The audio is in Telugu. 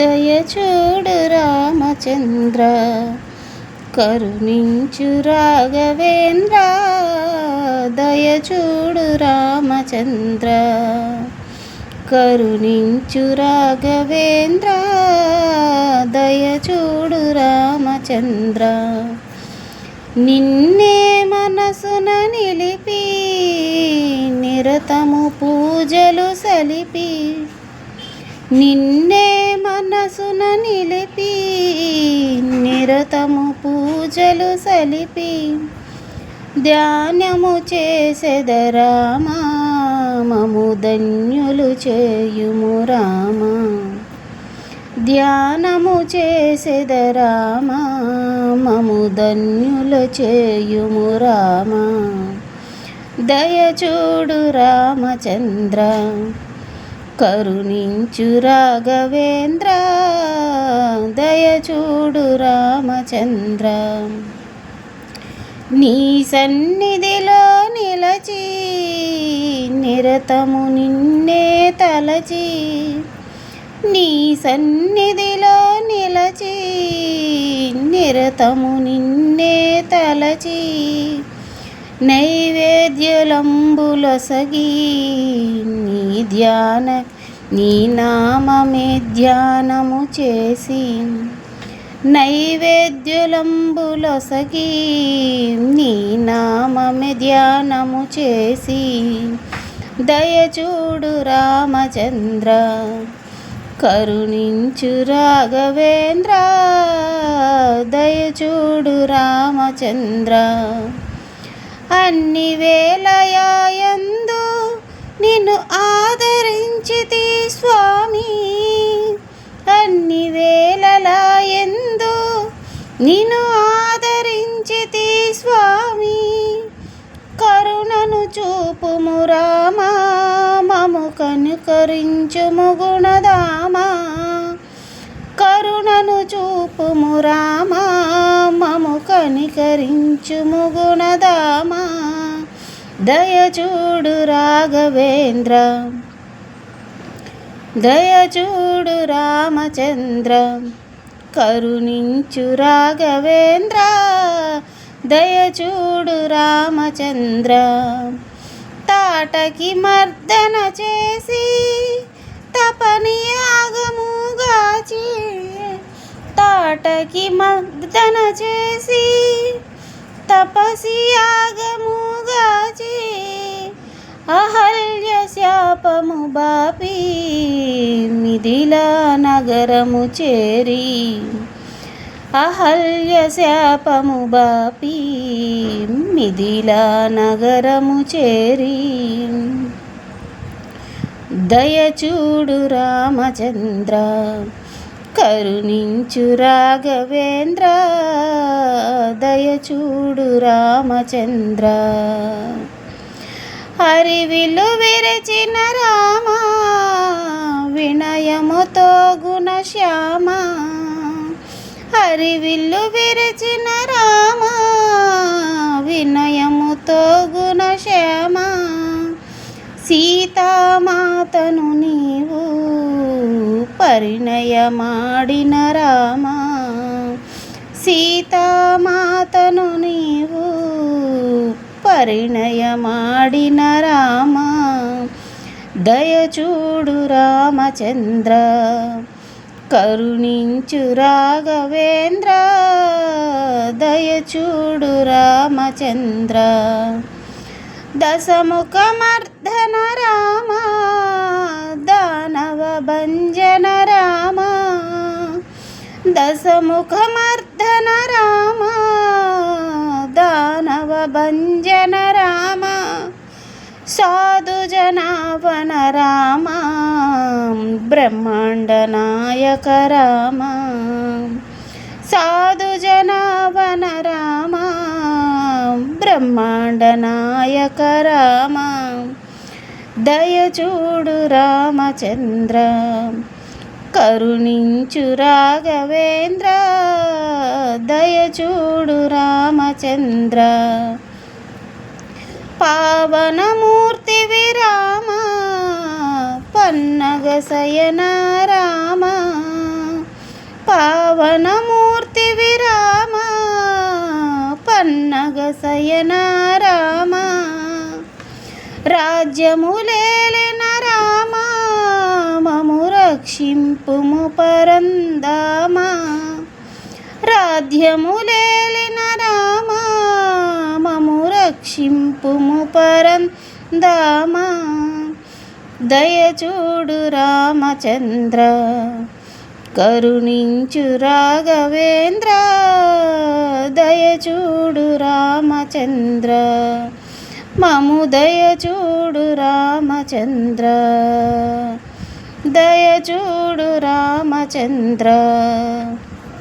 దయ చూడు రామచంద్ర కరుణించు రాఘవేంద్ర దయచూడు రామచంద్ర కరుణించు రాఘవేంద్ర దయచూడు రామచంద్ర. నిన్నే మనసున నిలిపి నిరతము పూజలు సలిపి నిన్నే మనసున నిలిపి నిరతము పూజలు సలిపి ధ్యానము చేసెదరామా మము ధన్యులు చేయుము రామ. ధ్యానము చేసెదరామా మము ధన్యులు చేయుము రామా. దయచూడు రామచంద్ర కరుణించు రాఘవేంద్ర దయచూడు రామచంద్ర. నీ సన్నిధిలో నిలచి నిరతము నిన్నే తలచి నీ సన్నిధిలో నిలచి నిరతము నిన్నే తలచి నైవేద్యలంబులొసగి నీ ధ్యాన నీ నామమే ధ్యానము చేసి నైవేద్యులంబులొసగి నీ నామమే ధ్యానము చేసి దయచూడు రామచంద్ర కరుణించు రాఘవేంద్ర దయచూడు రామచంద్ర. అన్ని వేలయాయందు నిన్ను ఆదరించితి స్వామి. అన్ని వేలయందు నిన్ను ఆదరించితి స్వామి. కరుణను చూపుము రామా మము కనుకరించుము గుణదామా. కరుణను చూపుము రామా మము కనికరించుము గుణదామా దయచూడు రాఘవేంద్ర దయచూడు రామచంద్ర కరుణించు రాఘవేంద్ర. దయచూడు రామచంద్ర తాటకి మర్దన చేసి తాటకి మర్దన చేసి తపసి యాగముగాచి అహల్య శాపము బాపి మిథిల నగరము చేరి అహల్య శాపము బాపి మిథిల నగరము చేరి దయచూడు రామచంద్ర కరుణించు రాఘవేంద్ర దయచూడు రామచంద్ర. హరివిలు విరచిన రామ వినయముతో గుణశ్యామ హరివిల్లు విరచిన రామ వినయముతో గుణశ్యామ సీతామాతను నీవు పరిణయమాడిన రామ. సీతామాతను నీవు పరిణయమాడిన రామ. దయచూడు రామచంద్ర. కరుణించు రాఘవేంద్ర. దయచూడు రామచంద్ర. దశముఖమర్ధన రామా. భంజన రామ దశముఖమర్దన రామ దానవ భంజన రామ సాధుజనావన రామ బ్రహ్మాండ నాయక రామ సాధుజనావన రామ బ్రహ్మాండ నాయక రామ. దయచూడు రామచంద్ర కరుణించు రాఘవేంద్ర దయచూడు రామచంద్ర. పావనమూర్తి విరామ పన్నగ శయన రామ పావనమూర్తి విరామ రాజ్యములేలిన రామ మము రక్షింపుము పరందామ. రాధ్యములేలిన రామ మము రక్షింపుము పరందామ. దయచూడు రామచంద్ర కరుణించు రాఘవేంద్ర. దయచూడు రామచంద్ర మము దయచూడు రామచంద్ర. దయచూడు రామచంద్ర.